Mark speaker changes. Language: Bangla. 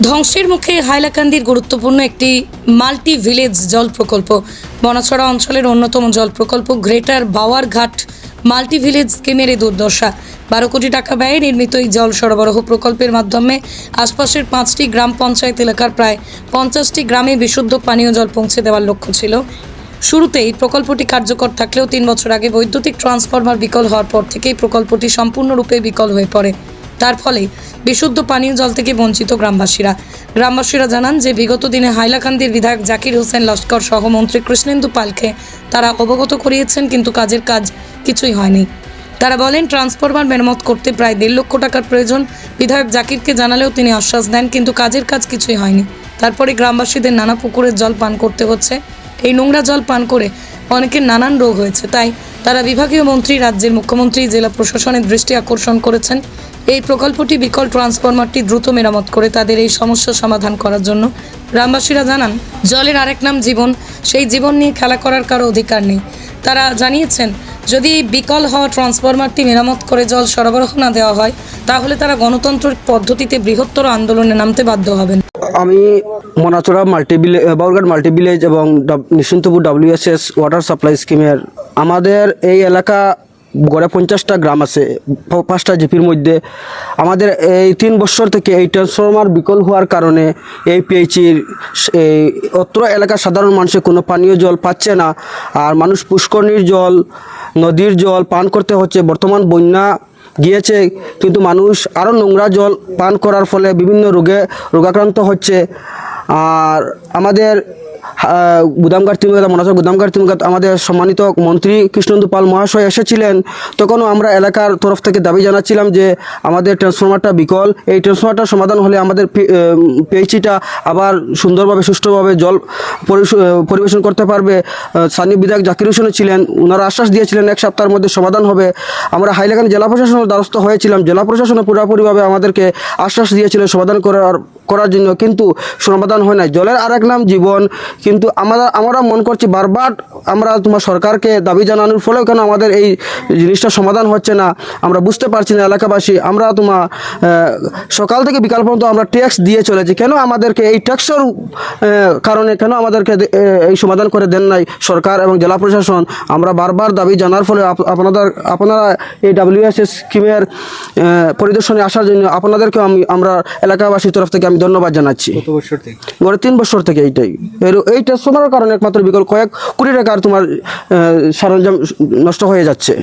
Speaker 1: ধ্বংসের মুখে হাইলাকান্দির গুরুত্বপূর্ণ একটি মাল্টি ভিলেজ জল প্রকল্প বনাছড়া অঞ্চলের অন্যতম জল প্রকল্প গ্রেটার বাওয়ারঘাট মাল্টি ভিলেজ স্কিমের এই দুর্দশা। বারো কোটি টাকা ব্যয়ে নির্মিত এই জল সরবরাহ প্রকল্পের মাধ্যমে আশপাশের পাঁচটি গ্রাম পঞ্চায়েত এলাকার প্রায় পঞ্চাশটি গ্রামে বিশুদ্ধ পানীয় জল পৌঁছে দেওয়ার লক্ষ্য ছিল। শুরুতে এই প্রকল্পটি কার্যকর থাকলেও তিন বছর আগে বৈদ্যুতিক ট্রান্সফরমার বিকল হওয়ার পর থেকেই প্রকল্পটি সম্পূর্ণরূপে বিকল হয়ে পড়ে। তার ফলে বিশুদ্ধ পানীয় জল থেকে বঞ্চিত গ্রামবাসীরা। গ্রামবাসীরা জানান যে, বিগত দিনে হাইলাকান্দির বিধায়ক জাকির হোসেন লস্কর সহ মন্ত্রী কৃষ্ণেন্দু পালকে তারা অবগত করিয়েছেন, কিন্তু কাজের কাজ কিছুই হয়নি। তারা বলেন, ট্রান্সফরমার মেরামত করতে প্রায় দেড় লক্ষ টাকার প্রয়োজন। বিধায়ক জাকিরকে জানালেও তিনি আশ্বাস দেন, কিন্তু কাজের কাজ কিছুই হয়নি। তারপরে গ্রামবাসীদের নানা পুকুরের জল পান করতে হচ্ছে। এই নোংরা জল পান করে অনেকের নানান রোগ হয়েছে। তাই তারা বিভাগীয় মন্ত্রী, রাজ্যের মুখ্যমন্ত্রী, জেলা প্রশাসনের দৃষ্টি আকর্ষণ করেছেন। এই প্রকল্পটি বিকল ট্রান্সফরমারটি দ্রুত মেরামত করে তাদের এই সমস্যা সমাধান করার জন্য। গ্রামবাসীরা জানান, জলের আরেক নাম জীবন। সেই জীবন নিয়ে খেলা করার কারও অধিকার নেই। তারা জানিয়েছেন, যদি বিকল হওয়া ট্রান্সফরমারটি মেরামত করে জল সরবরাহ না দেওয়া হয়, তাহলে তারা গণতন্ত্রের পদ্ধতিতে বৃহত্তর আন্দোলনে নামতে বাধ্য হবেন।
Speaker 2: আমি মনাচড়া মাল্টি ভিলেজ বাউরঘাট মাল্টি এবং নিশ্চিন্তপুর ডাব্লিউএসএস ওয়াটার সাপ্লাই স্কিমের আমাদের এই এলাকা গড়ে পঞ্চাশটা গ্রাম আছে পাঁচটা জিপির মধ্যে। আমাদের এই তিন বছর থেকে এই ট্রান্সফরমার বিকল হওয়ার কারণে এই পিএইচির এই অত্র এলাকার সাধারণ মানুষে কোনো পানীয় জল পাচ্ছে না। আর মানুষ পুষ্করণীর জল, নদীর জল পান করতে হচ্ছে। বর্তমান বন্যা গিয়েছে, কিন্তু মানুষ আরও নোংরা জল পান করার ফলে বিভিন্ন রোগে রোগাক্রান্ত হচ্ছে। আর আমাদের গুদামঘাট তিনগাত মনাচর গুদামঘাট তিনগাত আমাদের সম্মানিত মন্ত্রী কৃষ্ণন্দু পাল মহাশয় এসেছিলেন। তখনও আমরা এলাকার তরফ থেকে দাবি জানাচ্ছিলাম যে আমাদের ট্রান্সফরমারটা বিকল। এই ট্রান্সফরমারটার সমাধান হলে আমাদের পিএইচিটা আবার সুন্দরভাবে, সুষ্ঠুভাবে জল পরিবেশন করতে পারবে। স্থানীয় বিধায়ক জাকির হোসেনও ছিলেন। ওনারা আশ্বাস দিয়েছিলেন এক সপ্তাহের মধ্যে সমাধান হবে। আমরা হাইলাকান্দি জেলা প্রশাসনের দ্বারস্থ হয়েছিলাম। জেলা প্রশাসনও পুরোপুরিভাবে আমাদেরকে আশ্বাস দিয়েছিলেন সমাধান করার করার জন্য কিন্তু সমাধান হয় না জলের আরেক নাম জীবন। কিন্তু আমরা আমরা মন করছি বারবার আমরা তোমার সরকারকে দাবি জানানোর ফলেও কেন আমাদের এই জিনিসটা সমাধান হচ্ছে না। আমরা বুঝতে পারছি না এলাকাবাসী। আমরা তোমার সকাল থেকে বিকাল পর্যন্ত আমরা ট্যাক্স দিয়ে চলেছি। কেন আমাদেরকে এই ট্যাক্সের কারণে কেন আমাদেরকে এই সমাধান করে দেন নাই সরকার এবং জেলা প্রশাসন? আমরা বারবার দাবি জানার ফলে আপনাদের আপনারা এই ডাব্লিউএসএস স্কিমের পরিদর্শনে আসার জন্য আপনাদেরকেও আমি আমরা এলাকাবাসীর তরফ থেকে আমি ধন্যবাদ জানাচ্ছি।
Speaker 3: গড়ে
Speaker 2: গত তিন বছর থেকে এইটাই। এইটা সময়ের কারণে একমাত্র বিকল্প কয়েক কোটি টাকার তোমার আহ, সরঞ্জাম নষ্ট হয়ে যাচ্ছে।